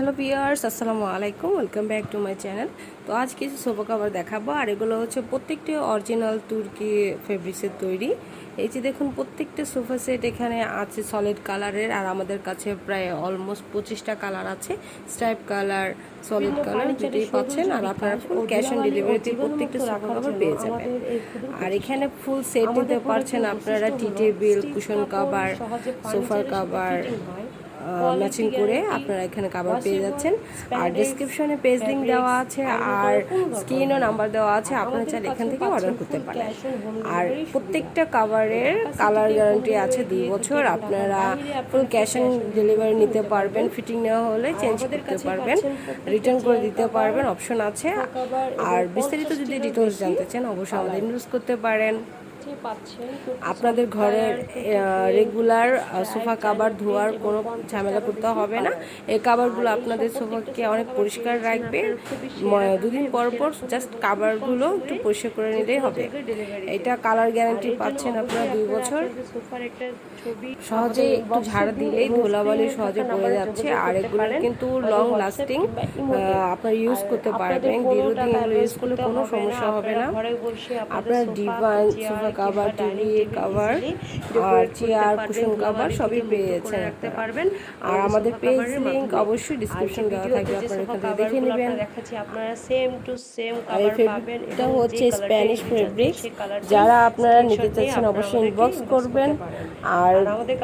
Hello peers আসসালামু আলাইকুম welcome back to my channel. তো আজ কিছু সোফা কাভার দেখাবো আর এগুলো হচ্ছে প্রত্যেকটি অরিজিনাল তুর্কি ফেব্রিক্সের তৈরি। এই যে দেখুন প্রত্যেকটা সোফা সেট এখানে আছে সলিড কালারের আর আমাদের কাছে প্রায় অলমোস্ট পঁচিশটা কালার আছে স্ট্রাইপ কালার সলিড কালার যেটাই পাচ্ছেন আর আপনারা ফুল ক্যাশ অন ডেলিভারিতে প্রত্যেকটা সোফা কাভার পেয়ে যাবেন। আর এখানে ফুল সেট নিতে পারছেন আপনারা টি টেবিল কুশন কাভার সোফার কাভার ম্যাচিং করে আপনারা এখানে কাভার পেয়ে যাচ্ছেন। আর ডিসক্রিপশনে পেজ লিঙ্ক দেওয়া আছে আর স্ক্রিনও নাম্বার দেওয়া আছে আপনারা চাইলে এখান থেকে অর্ডার করতে পারেন। আর প্রত্যেকটা কাভারের কালার গ্যারান্টি আছে দুই বছর। আপনারা ফুল ক্যাশ অন ডেলিভারি নিতে পারবেন ফিটিং নেওয়া হলে চেঞ্জ করতে পারবেন। রিটার্ন করে দিতে পারবেন অপশন আছে। আর বিস্তারিত যদি ডিটেলস জানতে চান অবশ্যই আমাদের ইউজ করতে পারেন। আপনাদের ঘরে রেগুলার সোফা কাবার ধোয়ার কোনো ঝামেলা করতে হবে না। এই কাবারগুলো আপনাদের সোফাকে অনেক পরিষ্কার রাখবে। দুদিন পর পর জাস্ট কাবারগুলো একটু পরিষ্কার করে নিলেই হবে। এটা কালার গ্যারান্টি পাচ্ছেন আপনারা দুই বছর। সহজে একটু ঝাড় দিলেই ধুলাবালি সহজে পড়ে যাচ্ছে। আর এগুলো কিন্তু লং লাস্টিং আপনারা ইউজ করতে পারবেন। দীর্ঘদিন এগুলো ইউজ করলে কোনো সমস্যা হবে না আপনার divan sofa cover TV cover আর চেয়ার কুশন কাভার সবই পেয়েছে রাখতে পারবেন। আর আমাদের পেজ লিংক অবশ্যই ডিসক্রিপশন দেওয়া থাকবে আপনারা এখান থেকে। দেখে নেবেন। দেখাচ্ছি আপনারা সেম টু সেম কালার পাবেন এবং হচ্ছে স্প্যানিশ ফেব্রিক্স যারা আপনারা নিতে চাচ্ছেন অবশ্যই ইনবক্স করবেন। আর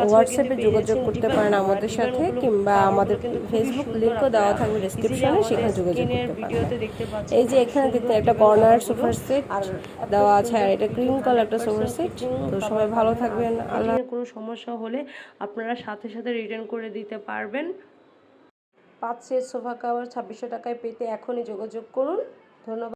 হোয়াটসঅ্যাপে যোগাযোগ করতে পারেন আমাদের সাথে কিংবা আমাদের ফেসবুক লিঙ্কও দেওয়া থাকবে ডেসক্রিপশনে সেখানে যোগাযোগ করতে পারেন এই যে এখানে দেখতে একটা কর্নার সোফার সেট দেওয়া আছে আর এটা ক্রিম কালার একটা সোফার সেট তো সবাই ভালো থাকবেন আল্লাহ কোনো সমস্যা হলে আপনারা সাথে সাথে রিটার্ন করে দিতে পারবেন। পাঁচ সেট সোফা কাভার ছাব্বিশশো টাকায় পেতে এখনই যোগাযোগ করুন। ধন্যবাদ।